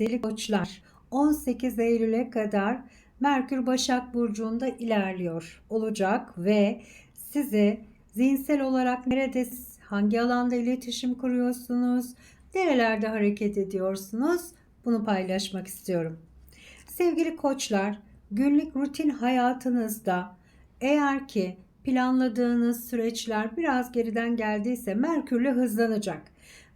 Sevgili koçlar 18 Eylül'e kadar Merkür Başak Burcu'nda ilerliyor olacak ve size zihinsel olarak nerede, hangi alanda iletişim kuruyorsunuz, nerelerde hareket ediyorsunuz bunu paylaşmak istiyorum. Sevgili koçlar, günlük rutin hayatınızda eğer ki planladığınız süreçler biraz geriden geldiyse Merkürle hızlanacak.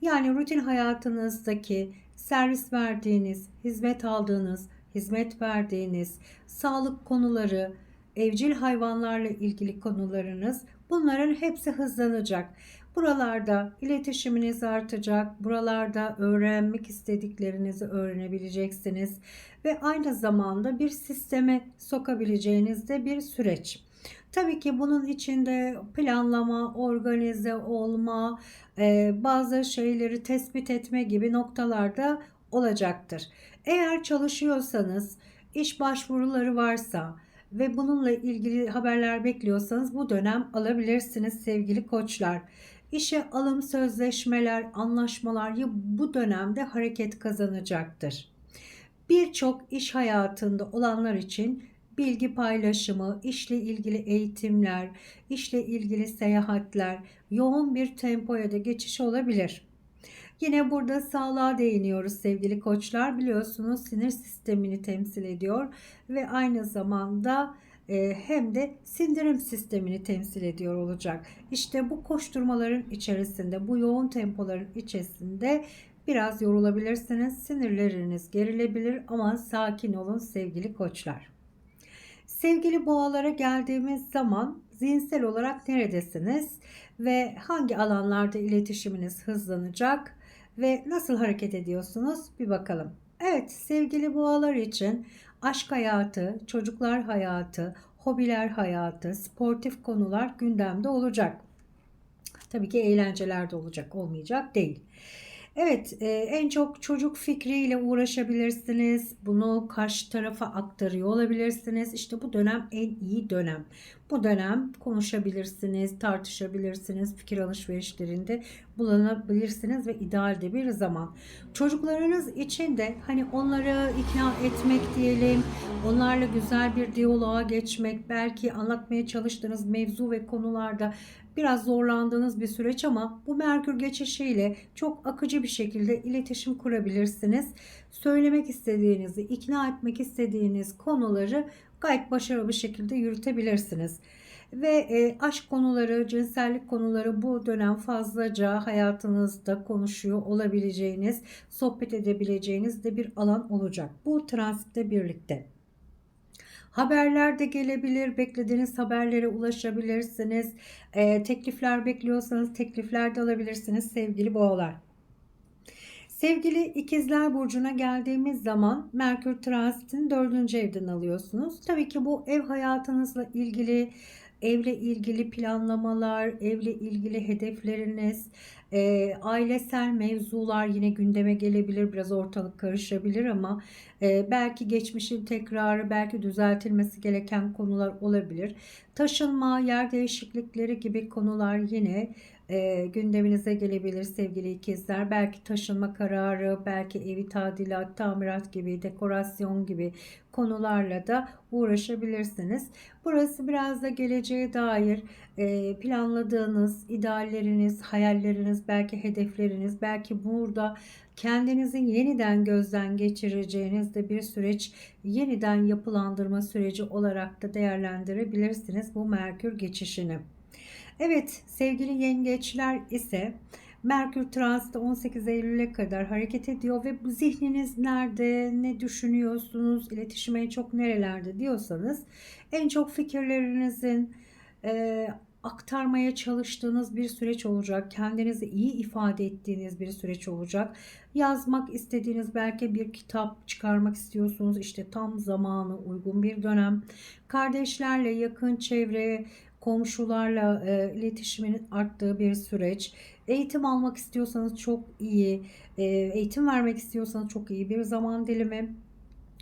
Yani rutin hayatınızdaki servis verdiğiniz, hizmet aldığınız, hizmet verdiğiniz, sağlık konuları, evcil hayvanlarla ilgili konularınız bunların hepsi hızlanacak. Buralarda iletişiminiz artacak. Buralarda öğrenmek istediklerinizi öğrenebileceksiniz ve aynı zamanda bir sisteme sokabileceğiniz de bir süreç. Tabii ki bunun içinde planlama, organize olma, e, bazı şeyleri tespit etme gibi noktalarda olacaktır. Eğer çalışıyorsanız, iş başvuruları varsa ve bununla ilgili haberler bekliyorsanız bu dönem alabilirsiniz sevgili koçlar. İşe alım sözleşmeler, anlaşmalar bu dönemde hareket kazanacaktır. Birçok iş hayatında olanlar için bilgi paylaşımı, işle ilgili eğitimler, işle ilgili seyahatler, yoğun bir tempoya da geçiş olabilir. Yine burada sağlığa değiniyoruz sevgili koçlar. Biliyorsunuz sinir sistemini temsil ediyor ve aynı zamanda e, hem de sindirim sistemini temsil ediyor olacak. İşte bu koşturmaların içerisinde, bu yoğun tempoların içerisinde biraz yorulabilirsiniz. Sinirleriniz gerilebilir ama sakin olun sevgili koçlar. Sevgili boğalara geldiğimiz zaman zihinsel olarak neredesiniz ve hangi alanlarda iletişiminiz hızlanacak ve nasıl hareket ediyorsunuz bir bakalım. Evet sevgili boğalar için aşk hayatı, çocuklar hayatı, hobiler hayatı, sportif konular gündemde olacak. Tabii ki eğlenceler de olacak, olmayacak değil. Evet, e, en çok çocuk fikriyle uğraşabilirsiniz. Bunu karşı tarafa aktarıyor olabilirsiniz. İşte bu dönem en iyi dönem. Bu dönem konuşabilirsiniz, tartışabilirsiniz, fikir alışverişlerinde bulunabilirsiniz ve idealde bir zaman. Çocuklarınız için de hani onları ikna etmek diyelim, onlarla güzel bir diyaloğa geçmek, belki anlatmaya çalıştığınız mevzu ve konularda biraz zorlandığınız bir süreç ama bu Merkür geçişiyle çok akıcı bir şekilde iletişim kurabilirsiniz. Söylemek istediğinizi, ikna etmek istediğiniz konuları gayet başarılı bir şekilde yürütebilirsiniz. Ve e, aşk konuları, cinsellik konuları bu dönem fazlaca hayatınızda konuşuyor olabileceğiniz, sohbet edebileceğiniz de bir alan olacak. Bu transitte birlikte. Haberler de gelebilir. Beklediğiniz haberlere ulaşabilirsiniz. E, teklifler bekliyorsanız teklifler de alabilirsiniz sevgili boğalar. Sevgili ikizler burcuna geldiğimiz zaman Merkür transitini dördüncü evden alıyorsunuz. Tabii ki bu ev hayatınızla ilgili evle ilgili planlamalar, evle ilgili hedefleriniz, e, ailesel mevzular yine gündeme gelebilir. Biraz ortalık karışabilir ama e, belki geçmişin tekrarı, belki düzeltilmesi gereken konular olabilir. Taşınma, yer değişiklikleri gibi konular yine e, gündeminize gelebilir sevgili ikizler. Belki taşınma kararı, belki evi tadilat, tamirat gibi, dekorasyon gibi konularla da uğraşabilirsiniz. Burası biraz da geleceğe dair e, planladığınız idealleriniz, hayalleriniz, belki hedefleriniz, belki burada kendinizi yeniden gözden geçireceğiniz de bir süreç, yeniden yapılandırma süreci olarak da değerlendirebilirsiniz bu Merkür geçişini. Evet sevgili yengeçler ise Merkür Transit'te 18 Eylül'e kadar hareket ediyor ve bu zihniniz nerede, ne düşünüyorsunuz, iletişime çok nerelerde diyorsanız en çok fikirlerinizin e, aktarmaya çalıştığınız bir süreç olacak. Kendinizi iyi ifade ettiğiniz bir süreç olacak. Yazmak istediğiniz belki bir kitap çıkarmak istiyorsunuz. İşte tam zamanı uygun bir dönem. Kardeşlerle yakın çevreye komşularla e, iletişimin arttığı bir süreç. Eğitim almak istiyorsanız çok iyi, e, eğitim vermek istiyorsanız çok iyi bir zaman dilimi.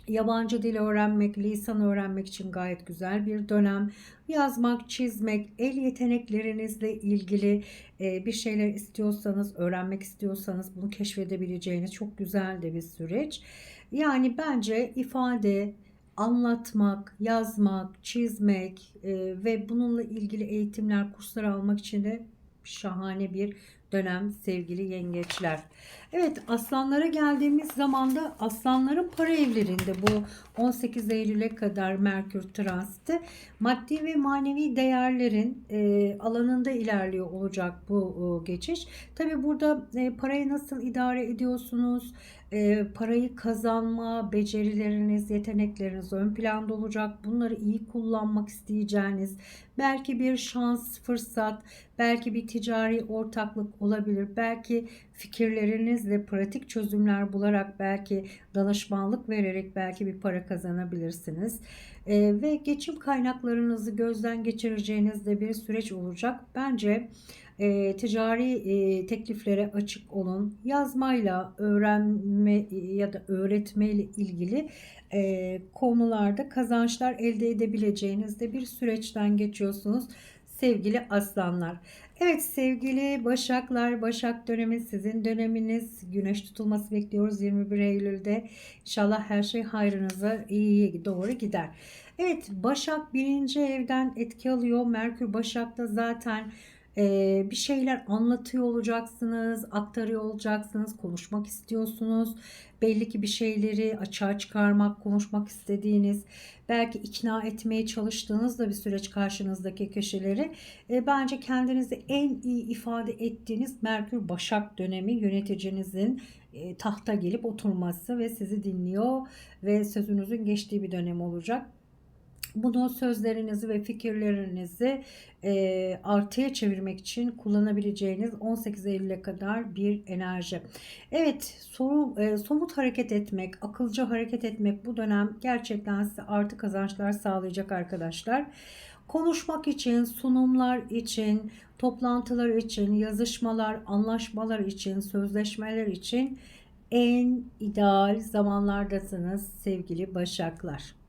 Yabancı dil öğrenmek, lisan öğrenmek için gayet güzel bir dönem. Yazmak, çizmek, el yeteneklerinizle ilgili e, bir şeyler istiyorsanız, öğrenmek istiyorsanız bunu keşfedebileceğiniz çok güzel de bir süreç. Yani bence ifade, anlatmak, yazmak, çizmek e, ve bununla ilgili eğitimler, kurslar almak için de şahane bir dönem sevgili yengeçler. Evet aslanlara geldiğimiz zaman da aslanların para evlerinde bu 18 Eylül'e kadar Merkür transiti maddi ve manevi değerlerin e, alanında ilerliyor olacak bu e, geçiş. Tabi burada e, parayı nasıl idare ediyorsunuz? E, parayı kazanma becerileriniz, yetenekleriniz ön planda olacak. Bunları iyi kullanmak isteyeceğiniz, belki bir şans, fırsat, belki bir ticari ortaklık olabilir. Belki fikirlerinizle pratik çözümler bularak belki danışmanlık vererek belki bir para kazanabilirsiniz. E, ve geçim kaynaklarınızı gözden geçireceğiniz de bir süreç olacak. Bence e, ticari e, tekliflere açık olun. Yazmayla öğrenme ya da öğretmeyle ilgili e, konularda kazançlar elde edebileceğiniz de bir süreçten geçiyorsunuz sevgili aslanlar. Evet sevgili Başaklar, Başak dönemi sizin döneminiz. Güneş tutulması bekliyoruz 21 Eylül'de. İnşallah her şey hayrınıza iyiye doğru gider. Evet Başak birinci evden etki alıyor. Merkür Başak'ta zaten bir şeyler anlatıyor olacaksınız, aktarıyor olacaksınız, konuşmak istiyorsunuz. Belli ki bir şeyleri açığa çıkarmak, konuşmak istediğiniz, belki ikna etmeye çalıştığınız da bir süreç karşınızdaki kişileri. Bence kendinizi en iyi ifade ettiğiniz Merkür Başak dönemi yöneticinizin tahta gelip oturması ve sizi dinliyor ve sözünüzün geçtiği bir dönem olacak. Bunu sözlerinizi ve fikirlerinizi e, artıya çevirmek için kullanabileceğiniz 18 Eylül'e kadar bir enerji. Evet soru, e, somut hareket etmek, akılcı hareket etmek bu dönem gerçekten size artı kazançlar sağlayacak arkadaşlar. Konuşmak için, sunumlar için, toplantılar için, yazışmalar, anlaşmalar için, sözleşmeler için en ideal zamanlardasınız sevgili Başaklar.